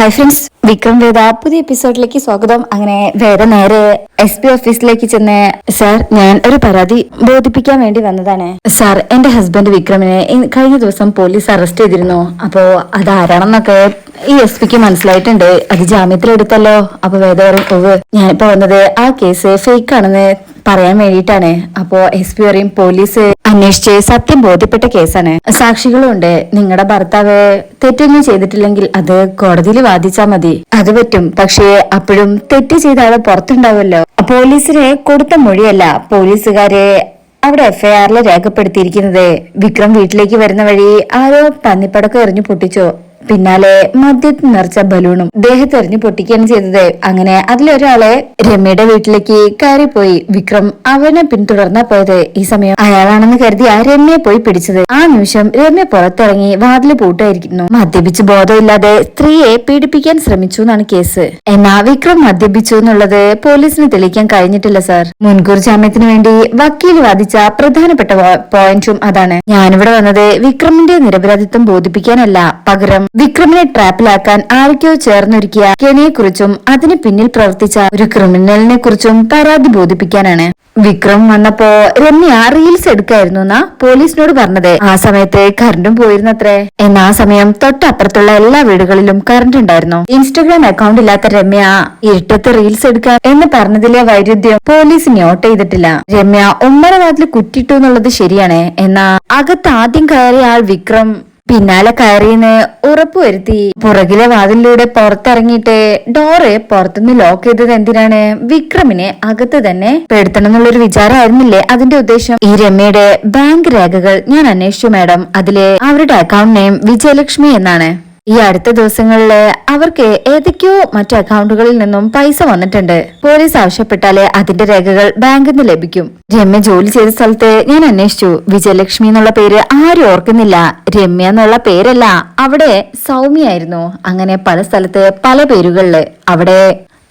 Hi friends Vikram വേദ പുതിയ എപ്പിസോഡിലേക്ക് സ്വാഗതം. അങ്ങനെ വേറെ നേരെ എസ് പി ഓഫീസിലേക്ക് ചെന്ന് സാർ ഞാൻ ഒരു പരാതി ബോധിപ്പിക്കാൻ വേണ്ടി വന്നതാണ്. സാർ എന്റെ ഹസ്ബൻഡ് വിക്രമിനെ കഴിഞ്ഞ ദിവസം പോലീസ് അറസ്റ്റ് ചെയ്തിരുന്നു. അപ്പോ അത് ആരാണെന്നൊക്കെ ഈ എസ് പിക്ക് മനസ്സിലായിട്ടുണ്ട്. അത് ജാമ്യത്തിൽ എടുത്തല്ലോ. അപ്പൊ വേദ ഒവ് "ഉവ്വ്, ഞാനിപ്പോ വന്നത് ആ കേസ് ഫേക്ക് ആണെന്ന് പറയാൻ വേണ്ടിയിട്ടാണ്. അപ്പോ എസ് പി പറയും പോലീസ് അന്വേഷിച്ച് സത്യം ബോധ്യപ്പെട്ട കേസാണ്. സാക്ഷികളുണ്ട് നിങ്ങളുടെ ഭർത്താവ് തെറ്റൊന്നും ചെയ്തിട്ടില്ലെങ്കിൽ അത് കോടതിയിൽ വാദിച്ചാ മതി. അത് പറ്റും. പക്ഷേ അപ്പോഴും തെറ്റ് ചെയ്ത ആൾ പുറത്തുണ്ടാവുമല്ലോ. പോലീസിന് കൊടുത്ത മൊഴിയല്ല പോലീസുകാരെ അവിടെ എഫ്ഐആറിൽ രേഖപ്പെടുത്തിയിരിക്കുന്നത്. വിക്രം വീട്ടിലേക്ക് വരുന്ന വഴി ആരോ പന്നിപ്പടക്കം എറിഞ്ഞു പൊട്ടിച്ചോ. പിന്നാലെ മദ്യത്തിൽ നിറച്ച ബലൂണും ദേഹത്തെറിഞ്ഞു പൊട്ടിക്കുകയാണ് ചെയ്തത്. അങ്ങനെ അതിലൊരാളെ രമ്യയുടെ വീട്ടിലേക്ക് കയറിപ്പോയി. വിക്രം അവനെ പിന്തുടർന്നാ പോയത്. ഈ സമയം അയാളാണെന്ന് കരുതി ആ രമ്യയെ പോയി പിടിച്ചത്. ആ നിമിഷം രമ്യ പുറത്തിറങ്ങി വാതിൽ പൂട്ടായിരിക്കുന്നു. മദ്യപിച്ച് ബോധമില്ലാതെ സ്ത്രീയെ പീഡിപ്പിക്കാൻ ശ്രമിച്ചു എന്നാണ് കേസ്. എന്നാ വിക്രം മദ്യപിച്ചു എന്നുള്ളത് പോലീസിന് തെളിയിക്കാൻ കഴിഞ്ഞിട്ടില്ല സാർ. മുൻകൂർ ജാമ്യത്തിന് വേണ്ടി വക്കീൽ വാദിച്ച പ്രധാനപ്പെട്ട പോയിന്റും അതാണ്. ഞാനിവിടെ വന്നത് വിക്രമിന്റെ നിരപരാധിത്വം ബോധിപ്പിക്കാനല്ല. പകരം വിക്രമിനെ ട്രാപ്പിലാക്കാൻ ആരൊക്കെയോ ചേർന്നൊരുക്കിയ കെണിയെക്കുറിച്ചും അതിന് പിന്നിൽ പ്രവർത്തിച്ച ഒരു ക്രിമിനലിനെ കുറിച്ചും പരാതി ബോധിപ്പിക്കാനാണ്. വിക്രം വന്നപ്പോ രമ്യ റീൽസ് എടുക്കായിരുന്നു എന്നാ പോലീസിനോട് പറഞ്ഞത്. ആ സമയത്ത് കറണ്ടും പോയിരുന്നത്രേ. എന്നാ സമയം തൊട്ടപ്പുറത്തുള്ള എല്ലാ വീടുകളിലും കറണ്ട് ഉണ്ടായിരുന്നു. ഇൻസ്റ്റഗ്രാം അക്കൗണ്ട് ഇല്ലാത്ത രമ്യ ഇരുട്ടത്ത് റീൽസ് എടുക്കാൻ എന്ന് പറഞ്ഞതിലെ വൈരുദ്ധ്യം പോലീസ് നോട്ട് ചെയ്തിട്ടില്ല. രമ്യ ഉമ്മറവാതിൽ വാതിൽ കുറ്റിട്ടു എന്നുള്ളത് ശരിയാണ്. എന്നാ അകത്ത് ആദ്യം കയറിയ ആൾ വിക്രം പിന്നാലെ കയറിയെന്ന് ഉറപ്പുവരുത്തി. പുറകിലെ വാതിലിലൂടെ പുറത്തിറങ്ങിയിട്ട് ഡോറ് പുറത്തുനിന്ന് ലോക്ക് ചെയ്തത് എന്തിനാണ്? വിക്രമിനെ അകത്ത് തന്നെ പെടുത്തണം എന്നുള്ളൊരു വിചാരമായിരുന്നില്ലേ അതിന്റെ ഉദ്ദേശം? ഈ രമ്യയുടെ ബാങ്ക് രേഖകൾ ഞാൻ അന്വേഷിച്ചു മാഡം അതിലെ അവരുടെ അക്കൗണ്ട് നെയിം വിജയലക്ഷ്മി എന്നാണ്. ഈ അടുത്ത ദിവസങ്ങളിൽ അവർക്ക് ഏതൊക്കെയോ മറ്റു അക്കൗണ്ടുകളിൽ നിന്നും പൈസ വന്നിട്ടുണ്ട്. പോലീസ് ആവശ്യപ്പെട്ടാലേ അതിന്റെ രേഖകൾ ബാങ്കിൽ നിന്ന് ലഭിക്കും. രമ്യ ജോലി ചെയ്ത സ്ഥലത്ത് ഞാൻ അന്വേഷിച്ചു. വിജയലക്ഷ്മി എന്നുള്ള പേര് ആരും ഓർക്കുന്നില്ല. രമ്യ എന്നുള്ള പേരല്ല അവിടെ സൗമ്യായിരുന്നു അങ്ങനെ പല സ്ഥലത്ത് പല പേരുകളിൽ. അവിടെ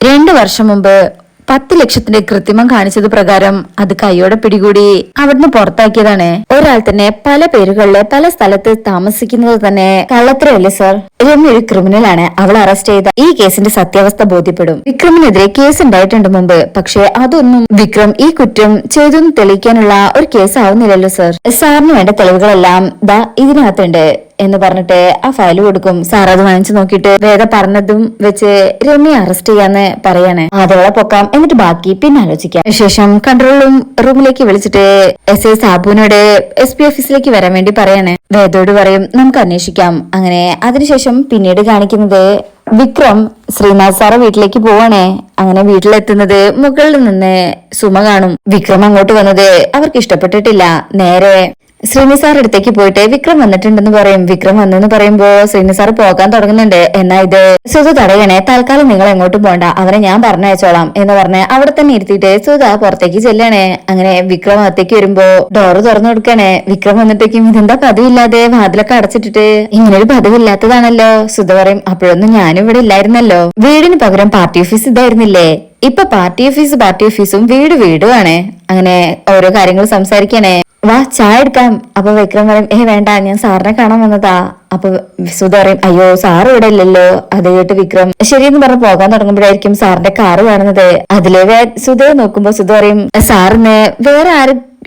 രണ്ടു വർഷം മുമ്പ് പത്ത് ലക്ഷത്തിന്റെ കൃത്രിമം കാണിച്ചത് പ്രകാരം അത് കൈയോടെ പിടികൂടി അവിടുന്ന് പുറത്താക്കിയതാണ്. ഒരാൾ തന്നെ പല പേരുകളിലെ പല സ്ഥലത്ത് താമസിക്കുന്നത് തന്നെ കള്ളത്തരല്ലേ സർ രമ്യ ഒരു ക്രിമിനൽ ആണ്. അവൾ അറസ്റ്റ് ചെയ്ത ഈ കേസിന്റെ സത്യാവസ്ഥ ബോധ്യപ്പെടും. വിക്രമിനെതിരെ കേസ് ഉണ്ടായിട്ടുണ്ട് മുമ്പ്. പക്ഷേ അതൊന്നും വിക്രം ഈ കുറ്റം ചെയ്തൊന്നും തെളിയിക്കാനുള്ള ഒരു കേസ് ആവുന്നില്ലല്ലോ സർ സാറിന് വേണ്ട തെളിവുകളെല്ലാം ദാ ഇതിനകത്തുണ്ട്. എന്ന് പറഞ്ഞിട്ട് ആ ഫയൽ കൊടുക്കും. സാർ അത് വാങ്ങിച്ചു നോക്കിയിട്ട് വേഗം പറഞ്ഞതും വെച്ച് രമ്യ അറസ്റ്റ് ചെയ്യാന്ന് പറയാണ്. അതോടെ പൊക്കാം. എന്നിട്ട് ബാക്കി പിന്നെ ആലോചിക്കാം. ശേഷം കൺട്രോളും റൂമിലേക്ക് വിളിച്ചിട്ട് എസ് ഐ സാബുവിനോട് എസ് പി ഓഫീസിലേക്ക് വരാൻ വേണ്ടി പറയാണ്. വേദോട് പറയും നമുക്ക് അന്വേഷിക്കാം. അങ്ങനെ അതിനുശേഷം പിന്നീട് കാണിക്കുന്നത് വിക്രം ശ്രീനാഥ് സാറെ വീട്ടിലേക്ക് പോവാണേ. അങ്ങനെ വീട്ടിലെത്തുന്നത് മുകളിൽ നിന്ന് സുമ കാണും. വിക്രം അങ്ങോട്ട് വന്നത് അവർക്ക് ഇഷ്ടപ്പെട്ടിട്ടില്ല. നേരെ ശ്രീനി സാർ അടുത്തേക്ക് പോയിട്ട് വിക്രം വന്നിട്ടുണ്ടെന്ന് പറയും. വിക്രം വന്നെന്ന് പറയുമ്പോ ശ്രീനി സാർ പോകാൻ തുടങ്ങുന്നുണ്ട്. എന്നാ ഇത്? സുധ തടയണേ തൽക്കാലം നിങ്ങൾ എങ്ങോട്ടും പോണ്ട. അവരെ ഞാൻ പറഞ്ഞയച്ചോളാം എന്ന് പറഞ്ഞ് അവിടെ തന്നെ ഇരുത്തിയിട്ട് സുധ പുറത്തേക്ക് ചെല്ലണേ. അങ്ങനെ വിക്രം അകത്തേക്ക് വരുമ്പോ ഡോറ് തുറന്നു കൊടുക്കണേ. വിക്രം വന്നിട്ടേക്കും ഇതെന്താ പതിവില്ലാതെ? വാതിലൊക്കെ അടച്ചിട്ടിട്ട് ഇങ്ങനൊരു പതിവില്ലാത്തതാണല്ലോ. സുധ പറയും അപ്പോഴൊന്നും ഞാനും ഇവിടെ ഇല്ലായിരുന്നല്ലോ. വീടിന് പകരം പാർട്ടി ഓഫീസ് ഇതായിരുന്നില്ലേ? ഇപ്പൊ പാർട്ടി ഓഫീസ് പാർട്ടി ഓഫീസും വീട് വീടുമാണ് അങ്ങനെ ഓരോ കാര്യങ്ങൾ സംസാരിക്കണേ. വാ ചായ എടുക്കാം. അപ്പൊ വിക്രം പറയും ഏ വേണ്ട ഞാൻ സാറിനെ കാണാൻ വന്നതാ. അപ്പൊ സുധ പറയും അയ്യോ സാർ ഇവിടെ ഇല്ലല്ലോ. അത് കേട്ട് വിക്രം ശരിയെന്ന് പറഞ്ഞ് പോകാൻ തുടങ്ങുമ്പോഴായിരിക്കും സാറിന്റെ കാറ് കാണുന്നത്. അതിലെ സുധയെ നോക്കുമ്പോ സുധ പറയും സാറിന് വേറെ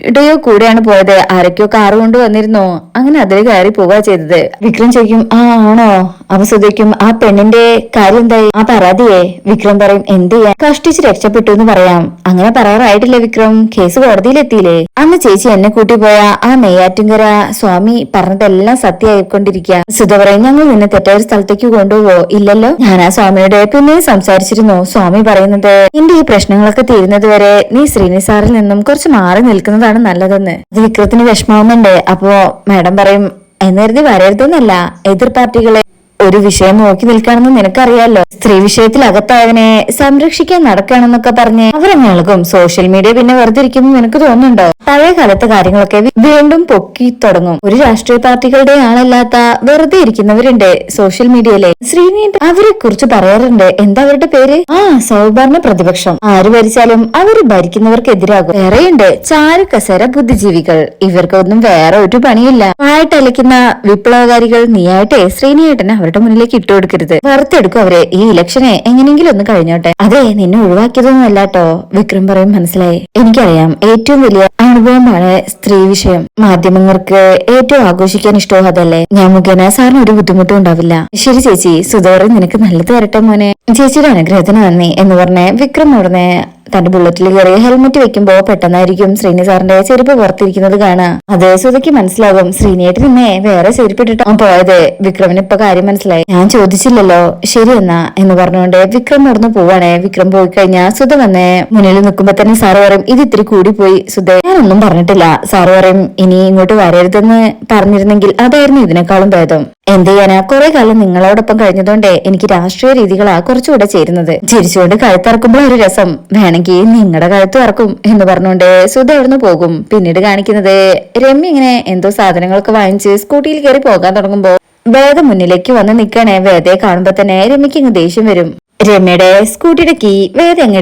ആരുടെയോ കൂടെയാണ് പോയത്. ആരൊക്കെയോ കാറ് കൊണ്ട് വന്നിരുന്നോ. അങ്ങനെ അതിൽ കയറി പോവാ ചെയ്തത്. വിക്രം ചോദിക്കും ആ ആണോ? അവൻ ശ്രദ്ധിക്കും ആ പെണ്ണിന്റെ കാര്യം എന്തായി? ആ പരാതിയെ? വിക്രം പറയും എന്ത് ചെയ്യാൻ? കഷ്ടിച്ച് രക്ഷപ്പെട്ടു എന്ന് പറയാം. അങ്ങനെ പറയാറായിട്ടില്ല വിക്രം? കേസ് കോടതിയിലെത്തിയില്ലേ? അന്ന് ചേച്ചി എന്നെ കൂട്ടി പോയ ആ നെയ്യാറ്റിങ്കര സ്വാമി പറഞ്ഞതെല്ലാം സത്യമായിക്കൊണ്ടിരിക്കുക സുധ പറയും ഞങ്ങൾ നിന്നെ തെറ്റായ സ്ഥലത്തേക്ക് കൊണ്ടുപോവോ? ഇല്ലല്ലോ. ഞാൻ ആ സ്വാമിയുടെ പിന്നെ സംസാരിച്ചിരുന്നു. സ്വാമി പറയുന്നത് നിന്റെ ഈ പ്രശ്നങ്ങളൊക്കെ തീരുന്നത് വരെ നീ ശ്രീനിസാറിൽ നിന്നും കുറച്ച് മാറി നിൽക്കുന്നതാണ് നല്ലതെന്ന്? അത് വിക്രത്തിന് വിഷമാവുന്നുണ്ട് അപ്പോ മാഡം പറയും എന്നരുതി വരരുതെന്നല്ല. എതിർ പാർട്ടികളെ ഒരു വിഷയം നോക്കി നിൽക്കാണെന്ന് നിനക്കറിയാലോ? സ്ത്രീ വിഷയത്തിൽ അകത്തായവനെ സംരക്ഷിക്കാൻ നടക്കുകയാണെന്നൊക്കെ പറഞ്ഞ് അവരങ്ങൾക്കും സോഷ്യൽ മീഡിയ പിന്നെ വെറുതെ ഇരിക്കുന്നു നിനക്ക് തോന്നുന്നുണ്ടോ? പഴയ കാലത്തെ കാര്യങ്ങളൊക്കെ വീണ്ടും പൊക്കി തുടങ്ങും. ഒരു രാഷ്ട്രീയ പാർട്ടികളുടെ ആളല്ലാത്ത വെറുതെ ഇരിക്കുന്നവരുണ്ട് സോഷ്യൽ മീഡിയയിലെ. ശ്രീനി അവരെ കുറിച്ച് പറയാറുണ്ട്? എന്താ അവരുടെ പേര്? ആ സൗഭരണ പ്രതിപക്ഷം. ആര് ഭരിച്ചാലും അവർ ഭരിക്കുന്നവർക്കെതിരാകും. വേറെയുണ്ട് ചാരു കസര ബുദ്ധിജീവികൾ. ഇവർക്കൊന്നും വേറെ ഒരു പണിയില്ല. ആയിട്ടലിക്കുന്ന വിപ്ലവകാരികൾ നീയായിട്ടെ ശ്രീനിയേട്ടന് അവരുടെ അവരുടെ മുന്നിലേക്ക് ഇട്ടു കൊടുക്കരുത്. വറുത്തെടുക്കും അവരെ. ഈ ഇലക്ഷനെ എങ്ങനെയെങ്കിലും ഒന്ന് കഴിഞ്ഞോട്ടെ. അതെ നിന്നെ ഒഴിവാക്കിയതൊന്നും അല്ലാട്ടോ വിക്രം പറയും മനസ്സിലായി? എനിക്കറിയാം ഏറ്റവും വലിയ അനുഭവമാണ് സ്ത്രീ വിഷയം. മാധ്യമങ്ങൾക്ക് ഏറ്റവും ആഘോഷിക്കാൻ ഇഷ്ടവും അതല്ലേ? ഞാൻ മുഖേന സാറിന് ഒരു ബുദ്ധിമുട്ടും ഉണ്ടാവില്ല. ശരി ചേച്ചി സുധോറ് നിനക്ക് നല്ലത് വരട്ടെ മോനെ. ചേച്ചിയുടെ അനുഗ്രഹത്തിന് നന്ദി എന്ന് പറഞ്ഞ് വിക്രം ഉടനെ തന്റെ ബുള്ളറ്റിൽ കയറിയ ഹെൽമെറ്റ് വെക്കുമ്പോ പെട്ടെന്നായിരിക്കും ശ്രീനി സാറിന്റെ ചെരുപ്പ് പുറത്തിരിക്കുന്നത് കാണാം അത് സുധയ്ക്ക് മനസ്സിലാകും ശ്രീനിയേട്ട് നിന്നെ വേറെ ചെരുപ്പിട്ടിട്ട്. പോയത്. വിക്രമിന് ഇപ്പൊ കാര്യം മനസ്സിലായി. ഞാൻ ചോദിച്ചില്ലല്ലോ. ശരി എന്നാ എന്ന് പറഞ്ഞുകൊണ്ട് വിക്രം നടന്നു പോവാണേ. വിക്രം പോയി കഴിഞ്ഞാൽ സുധ വന്ന്. മുന്നിൽ നിൽക്കുമ്പോ തന്നെ സാറ് പറയും ഇത് ഇത്തിരി കൂടിപ്പോയി സുധ. ഞാനൊന്നും പറഞ്ഞിട്ടില്ല. സാറ് പറയും ഇനി ഇങ്ങോട്ട് വരരുതെന്ന് പറഞ്ഞിരുന്നെങ്കിൽ അതായിരുന്നു ഇതിനേക്കാളും ഭേദം. എന്ത് ചെയ്യാനാ? കുറെ കാലം നിങ്ങളോടൊപ്പം കഴിഞ്ഞതുകൊണ്ടേ എനിക്ക് രാഷ്ട്രീയ രീതികളാ കുറച്ചുകൂടെ ചേരുന്നത്. ചിരിച്ചുകൊണ്ട് കഴുത്തിറക്കുമ്പോൾ ഒരു രസം. വേണമെങ്കിൽ നിങ്ങളുടെ കഴുത്ത് ഇറക്കും എന്ന് പറഞ്ഞുകൊണ്ട് സുധ പോകും. പിന്നീട് കാണിക്കുന്നത് രമ്യ ഇങ്ങനെ എന്തോ സാധനങ്ങളൊക്കെ വാങ്ങിച്ച് സ്കൂട്ടിയിൽ കയറി പോകാൻ തുടങ്ങുമ്പോ വേദ മുന്നിലേക്ക് വന്ന് നിൽക്കണേ. വേദയെ കാണുമ്പോ തന്നെ രമ്യക്ക് ഇങ്ങ് ദേഷ്യം വരും. രമ്യയുടെ സ്കൂട്ടിയുടെ കീ വേറെ അങ്ങ്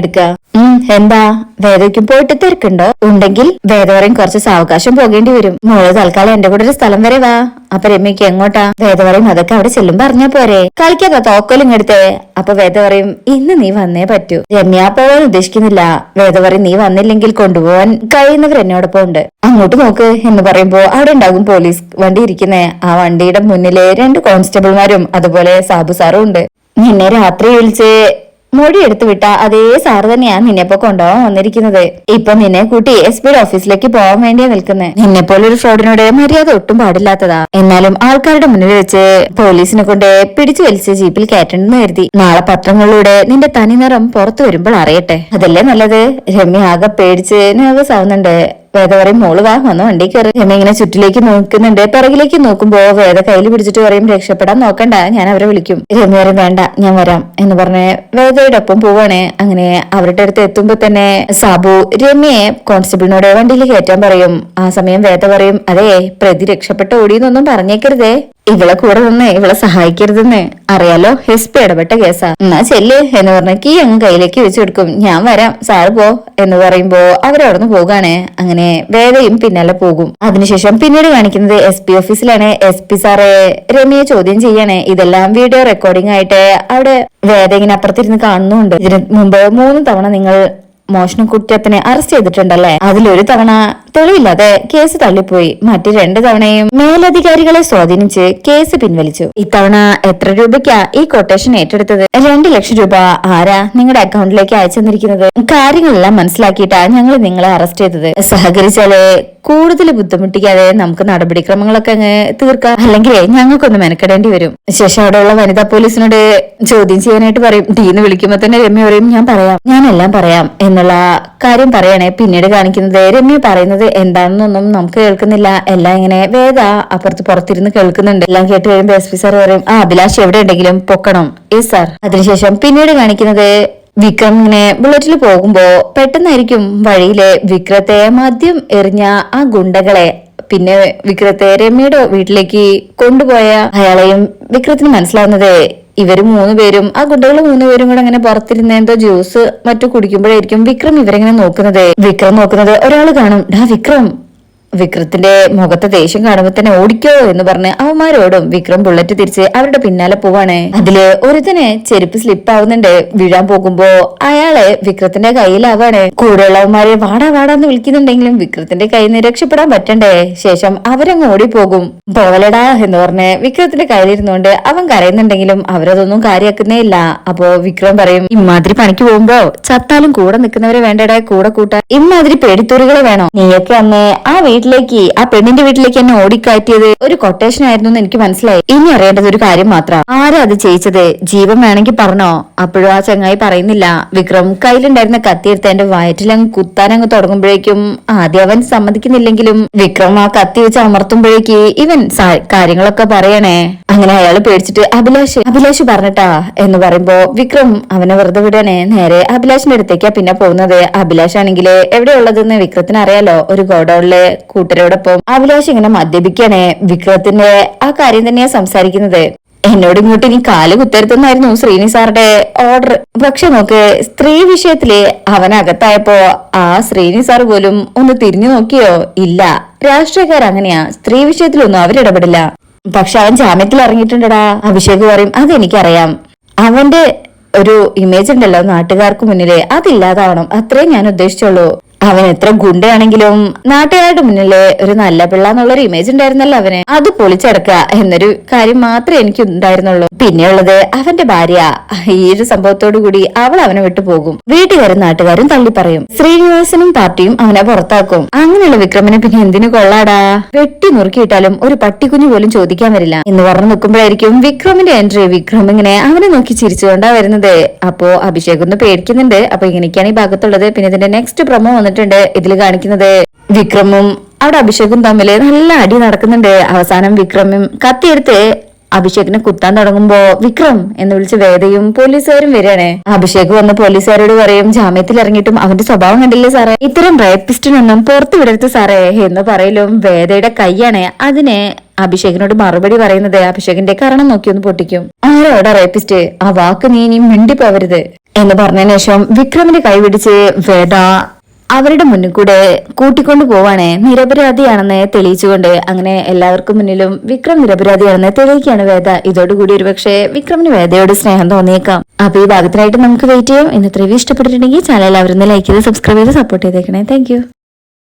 ഉം എന്താ? വേദയ്ക്കും പോയിട്ട് തിരക്കുണ്ടോ? ഉണ്ടെങ്കിൽ വേദ പറയും കുറച്ച് സാവകാശം പോകേണ്ടി വരും. മോൾ തൽക്കാലം എന്റെ കൂടെ ഒരു സ്ഥലം വരെ വാ. അപ്പൊ രമ്യക്ക് എങ്ങോട്ടാ? വേദ പറയും അതൊക്കെ അവിടെ ചെല്ലും പറഞ്ഞാ പോരെ. കളിക്കാത്ത തോക്കലും എടുത്തേ. അപ്പൊ വേദ പറയും ഇന്ന് നീ വന്നേ പറ്റൂ. രമ്യ പോവാൻ ഉദ്ദേശിക്കുന്നില്ല. വേദ പറയും നീ വന്നില്ലെങ്കിൽ കൊണ്ടുപോവാൻ കഴിയുന്നവർ എന്നോടൊപ്പം ഉണ്ട്. അങ്ങോട്ട് നോക്ക് എന്ന് പറയുമ്പോ അവിടെ ഉണ്ടാകും പോലീസ് വണ്ടി ഇരിക്കുന്നേ. ആ വണ്ടിയുടെ മുന്നിലെ രണ്ട് കോൺസ്റ്റബിൾമാരും അതുപോലെ സാബു സാറും ഉണ്ട്. നിന്നെ രാത്രി വിളിച്ച് മൊഴി എടുത്തു വിട്ട അതേ സാറ് തന്നെയാ നിന്നെ ഇപ്പൊ കൊണ്ടുപോകാൻ വന്നിരിക്കുന്നത്. ഇപ്പൊ നിന്നെ കൂട്ടി എസ് പിയുടെ ഓഫീസിലേക്ക് പോകാൻ വേണ്ടിയാ നിൽക്കുന്നത് നിന്നെ പോലെ ഒരു ഫ്രോഡിനോട് മര്യാദ ഒട്ടും പാടില്ലാത്തതാ. എന്നാലും ആൾക്കാരുടെ മുന്നിൽ വെച്ച് പോലീസിനെ കൊണ്ട് പിടിച്ചു വലിച്ച് ജീപ്പിൽ കയറ്റണമെന്ന് കരുതി. നാളെ പത്രങ്ങളിലൂടെ നിന്റെ തനിനിറം പുറത്തു വരുമ്പോൾ അറിയട്ടെ. അതല്ലേ നല്ലത്? രമ്യ ആകെ പേടിച്ച് നെർവസ് ആവുന്നുണ്ട്. വേദ പറയും മോൾ വാ വന്ന് വണ്ടി കയറി. രമ്യ ഇങ്ങനെ ചുറ്റിലേക്ക് നോക്കുന്നുണ്ട്. പിറകിലേക്ക് നോക്കുമ്പോ വേദ കയ്യിൽ പിടിച്ചിട്ട് പറയും രക്ഷപ്പെടാൻ നോക്കണ്ട ഞാൻ അവരെ വിളിക്കും. രമ്യ പറയും വേണ്ട ഞാൻ വരാം. എന്ന് പറഞ്ഞ് വേദയുടെ ഒപ്പം പോവാണ്. അങ്ങനെ അവരുടെ അടുത്ത് എത്തുമ്പോ തന്നെ സാബു രമ്യയെ കോൺസ്റ്റബിളിനോട് വണ്ടിയിൽ കയറ്റാൻ പറയും. ആ സമയം വേദ പറയും അതെ പ്രതി രക്ഷപ്പെട്ട ഓടിയെന്നൊന്നും പറഞ്ഞേക്കരുതേ. ഇവളെ കൂടെ നിന്ന് ഇവളെ സഹായിക്കരുതെന്ന്. അറിയാലോ ഹെസ്പി ഇടപെട്ട കേസാ. എന്നാ ചെല്ല് എന്ന് പറഞ്ഞ കീ അങ്ങ് കയ്യിലേക്ക് വെച്ചു കൊടുക്കും. ഞാൻ വരാം സാറ് പോ എന്ന് പറയുമ്പോ അവരവിടുന്ന് പോകാണ്. അങ്ങനെ വേദയും പിന്നാലെ പോകും. അതിനുശേഷം പിന്നീട് കാണിക്കുന്നത് എസ് പി ഓഫീസിലാണ്. എസ് പി സാറെ രമ്യയെ ചോദ്യം ചെയ്യാണ്. ഇതെല്ലാം വീഡിയോ റെക്കോർഡിംഗ് ആയിട്ട് അവിടെ വേദ ഇങ്ങനെ അപ്പുറത്തിരുന്ന് കാണുന്നുണ്ട്. ഇതിന് മുമ്പ് മൂന്ന് തവണ നിങ്ങൾ മോഷണ കുറ്റത്തിനെ അറസ്റ്റ് ചെയ്തിട്ടുണ്ടല്ലേ? അതിലൊരു തവണ തെളിവില്ലാതെ കേസ് തള്ളിപ്പോയി. മറ്റു രണ്ട് തവണയും മേലധികാരികളെ സ്വാധീനിച്ച് കേസ് പിൻവലിച്ചു. ഇത്തവണ എത്ര രൂപയ്ക്കാ ഈ കൊട്ടേഷൻ ഏറ്റെടുത്തത്? രണ്ട് ലക്ഷം രൂപ ആരാ നിങ്ങളുടെ അക്കൗണ്ടിലേക്ക് അയച്ചു തന്നിരിക്കുന്നത്? കാര്യങ്ങളെല്ലാം മനസ്സിലാക്കിയിട്ടാ ഞങ്ങൾ നിങ്ങളെ അറസ്റ്റ് ചെയ്തത്. സഹകരിച്ചാൽ കൂടുതൽ ബുദ്ധിമുട്ടിക്കാതെ നമുക്ക് നടപടിക്രമങ്ങളൊക്കെ അങ്ങ് തീർക്കാം. അല്ലെങ്കിൽ ഞങ്ങൾക്കൊന്ന് മെനക്കെടേണ്ടി വരും. ശേഷം അവിടെയുള്ള വനിതാ പോലീസിനോട് ചോദ്യം ചെയ്യാനായിട്ട് പറയും. ടീന്ന് വിളിക്കുമ്പോ തന്നെ രമ്യ പറയും ഞാൻ പറയാം ഞാനെല്ലാം പറയാം എന്നുള്ള കാര്യം പറയണേ. പിന്നീട് കാണിക്കുന്നത് രമ്യ പറയുന്നത് എന്താണെന്നൊന്നും നമുക്ക് കേൾക്കുന്നില്ല. എല്ലാം ഇങ്ങനെ വേദ അപ്പുറത്ത് പുറത്തിരുന്ന് കേൾക്കുന്നുണ്ട്. എല്ലാം കേട്ട് കഴിയുമ്പോൾ എസ് പി സാർ പറയും ആ അഭിലാഷ് എവിടെ ഉണ്ടെങ്കിലും പൊക്കണം. ഏ സാർ അതിനുശേഷം പിന്നീട് കാണിക്കുന്നത് വിക്രം ഇങ്ങനെ ബുള്ളറ്റിൽ പോകുമ്പോ പെട്ടെന്നായിരിക്കും വഴിയിലെ വിക്രത്തെ മദ്യം എറിഞ്ഞ ആ ഗുണ്ടകളെ പിന്നെ വിക്രത്തെ രമ്യയുടെ വീട്ടിലേക്ക് കൊണ്ടുപോയ അയാളെയും വിക്രത്തിന് മനസ്സിലാവുന്നത് ഇവർ മൂന്ന് പേരും ആ കുട്ടികൾ മൂന്ന് പേരും കൂടെ അങ്ങനെ പുറത്തിരുന്ന് എന്തോ ജ്യൂസ് മറ്റു കുടിക്കുമ്പോഴായിരിക്കും വിക്രം ഇവരെങ്ങനെ നോക്കുന്നത്. വിക്രം നോക്കുന്നത് ഒരാൾ കാണും. ഡാ വിക്രം വിക്രത്തിന്റെ മുഖത്തെ ദേഷ്യം കാണുമ്പോ തന്നെ ഓടിക്കോ എന്ന് പറഞ്ഞ് അവന്മാരോടും വിക്രം ബുള്ളറ്റ് തിരിച്ച് അവരുടെ പിന്നാലെ പോവാണ്. അതിൽ ഒരുത്തന് ചെരുപ്പ് സ്ലിപ്പ് ആവുന്നുണ്ട്. വീഴാൻ പോകുമ്പോ അയാളെ വിക്രത്തിന്റെ കയ്യിലാവാണ്. കൂടെയുള്ളവന്മാരെ വാടാ വാടാന്ന് വിളിക്കുന്നുണ്ടെങ്കിലും വിക്രത്തിന്റെ കയ്യിൽ നിന്ന് രക്ഷപ്പെടാൻ പറ്റണ്ടേ. ശേഷം അവരങ്ങ് ഓടിപ്പോകും. പോവലടാ എന്ന് പറഞ്ഞ് വിക്രത്തിന്റെ കയ്യിലിരുന്നുകൊണ്ട് അവൻ കരയുന്നുണ്ടെങ്കിലും അവരതൊന്നും കാര്യാക്കുന്നേ ഇല്ല. അപ്പോ വിക്രം പറയും ഇമാതിരി പണിക്ക് പോകുമ്പോ ചത്താലും കൂടെ നിൽക്കുന്നവരെ വേണ്ടടാ കൂടെ കൂട്ടാൻ. ഇമാതിരി പേടിത്തൂറികളെ വേണോ. നീയൊക്കെ അന്ന് ആ വീട്ടിലേക്ക് ആ പെണ്ണിന്റെ വീട്ടിലേക്ക് എന്നെ ഓടിക്കയറ്റിയത് ഒരു കൊട്ടേഷൻ ആയിരുന്നു എന്ന് എനിക്ക് മനസ്സിലായി. ഇനി അറിയേണ്ടത് ഒരു കാര്യം മാത്രം. ആരാ അത് ചെയ്യിച്ചത്? ജീവൻ വേണമെങ്കിൽ പറഞ്ഞോ? അപ്പോഴും ആ ചങ്ങായി പറയുന്നില്ല. വിക്രം കയ്യിലുണ്ടായിരുന്ന കത്തിയെടുത്ത് എന്റെ വയറ്റിലങ്ങ് കുത്താനങ്ങ് തുടങ്ങുമ്പോഴേക്കും ആദ്യം അവൻ സമ്മതിക്കുന്നില്ലെങ്കിലും വിക്രം ആ കത്തി വെച്ച് അമർത്തുമ്പോഴേക്ക് ഇവൻ കാര്യങ്ങളൊക്കെ പറയണേ. അങ്ങനെ അയാൾ പേടിച്ചിട്ട് അഭിലാഷ് അഭിലാഷ് പറഞ്ഞിട്ടാ? എന്ന് പറയുമ്പോ വിക്രം അവനെ വെറുതെ വിടണേ. നേരെ അഭിലാഷിന്റെ അടുത്തേക്കാ പിന്നെ പോകുന്നത്. അഭിലാഷ് ആണെങ്കിൽ എവിടെയുള്ളതെന്ന് വിക്രത്തിന് അറിയാലോ. ഒരു ഗോഡൌണിലെ കൂട്ടരോടൊപ്പം അഭിലാഷ് ഇങ്ങനെ മദ്യപിക്കാണ്. വിക്രത്തിന്റെ ആ കാര്യം തന്നെയാ സംസാരിക്കുന്നത്. എന്നോട് ഇങ്ങോട്ട് ഇനി കാൽ കുത്തരുത്തുന്നായിരുന്നു ശ്രീനി സാറുടെ ഓർഡർ പക്ഷെ നോക്ക് സ്ത്രീ വിഷയത്തിൽ അവനകത്തായപ്പോ ആ ശ്രീനി സാർ പോലും ഒന്ന് തിരിഞ്ഞു നോക്കിയോ? ഇല്ല. രാഷ്ട്രീയക്കാർ അങ്ങനെയാ. സ്ത്രീ വിഷയത്തിലൊന്നും അവരിടപെടില്ല പക്ഷെ അവൻ ജാമ്യത്തിൽ ഇറങ്ങിയിട്ടുണ്ടടാ. അഭിഷേക് പറയും അതെനിക്കറിയാം. അവന്റെ ഒരു ഇമേജ് ഉണ്ടല്ലോ നാട്ടുകാർക്ക് മുന്നിൽ. അതില്ലാതാവണം. അത്രേ ഞാൻ ഉദ്ദേശിച്ചുള്ളൂ. അവൻ എത്ര ഗുണ്ടയാണെങ്കിലും നാട്ടുകാരുടെ മുന്നിൽ ഒരു നല്ല പിള്ള എന്നുള്ളൊരു ഇമേജ് ഉണ്ടായിരുന്നല്ലോ അവന്. അത് പൊളിച്ചടക്കുക എന്നൊരു കാര്യം മാത്രമേ എനിക്ക് ഉണ്ടായിരുന്നുള്ളൂ പിന്നെയുള്ളത് അവന്റെ ഭാര്യ. ഈ ഒരു സംഭവത്തോടു കൂടി അവൾ അവനെ വിട്ടു പോകും. വീട്ടുകാരും നാട്ടുകാരും തള്ളി പറയും. ശ്രീനിവാസനും പാർട്ടിയും അവനെ പുറത്താക്കും. അങ്ങനെയുള്ള വിക്രമനെ പിന്നെ എന്തിനു കൊള്ളാടാ? വെട്ടി നുറുക്കിയിട്ടാലും ഒരു പട്ടിക്കുഞ്ഞു പോലും ചോദിക്കാൻ വരില്ല. എന്ന് പറഞ്ഞു നിൽക്കുമ്പോഴായിരിക്കും വിക്രമിന്റെ എൻട്രി വിക്രം ഇങ്ങനെ അവനെ നോക്കി ചിരിച്ചുകൊണ്ടാ വരുന്നത്. അപ്പോ അഭിഷേക് ഒന്ന് പേടിക്കുന്നുണ്ട്. അപ്പൊ ഇങ്ങനെയൊക്കെയാണ് ഈ ഭാഗത്തുള്ളത്. പിന്നെ ഇതിന്റെ നെക്സ്റ്റ് പ്രൊമോ വന്നിട്ടുണ്ട്. ഇതിൽ കാണിക്കുന്നത് വിക്രമും അവിടെ അഭിഷേകും തമ്മിൽ നല്ല അടി നടക്കുന്നുണ്ട്. അവസാനം വിക്രമും കത്തിയെടുത്ത് അഭിഷേകിനെ കുത്താൻ തുടങ്ങുമ്പോ വിക്രം എന്ന് വിളിച്ച് വേദയും പോലീസുകാരും വരികയാണ്. അഭിഷേക് വന്ന് പോലീസുകാരോട് പറയും ജാമ്യത്തിൽ ഇറങ്ങിയിട്ടും അവന്റെ സ്വഭാവം കണ്ടില്ലേ സാറേ? ഇത്തരം റേപ്പിസ്റ്റിനൊന്നും പുറത്തു വിടരുത് സാറേ എന്ന് പറയലും വേദയുടെ കൈയാണ്. അതിനെ അഭിഷേകിനോട് മറുപടി പറയുന്നത് അഭിഷേകിന്റെ കാരണം നോക്കി ഒന്ന് പൊട്ടിക്കും. ആരോടാ റേപ്പിസ്റ്റ്? ആ വാക്ക് നീ ഇനി മിണ്ടിപ്പോവരുത്. എന്ന് പറഞ്ഞതിന് ശേഷം വിക്രമിന്റെ കൈ പിടിച്ച് വേദ അവരുടെ മുന്നിൽ കൂടെ കൂട്ടിക്കൊണ്ടു പോവാണ്. നിരപരാധിയാണെന്ന് തെളിയിച്ചുകൊണ്ട് അങ്ങനെ എല്ലാവർക്കും മുന്നിലും വിക്രം നിരപരാധിയാണെന്ന് തെളിയിക്കുകയാണ് വേദ. ഇതോടുകൂടി ഒരുപക്ഷെ വിക്രമിന് വേദയോട് സ്നേഹം തോന്നിയേക്കാം. അപ്പൊ ഈ ഭാഗത്തിനായിട്ട് നമുക്ക് വെയിറ്റ് ചെയ്യാം. ഇന്നത്തെ റിവ്യൂ ഇഷ്ടപ്പെട്ടിട്ടുണ്ടെങ്കിൽ ചാനൽ അവരൊന്ന് ലൈക്ക് ചെയ്ത് സബ്സ്ക്രൈബ് ചെയ്ത് സപ്പോർട്ട് ചെയ്തേക്കണേ. താങ്ക്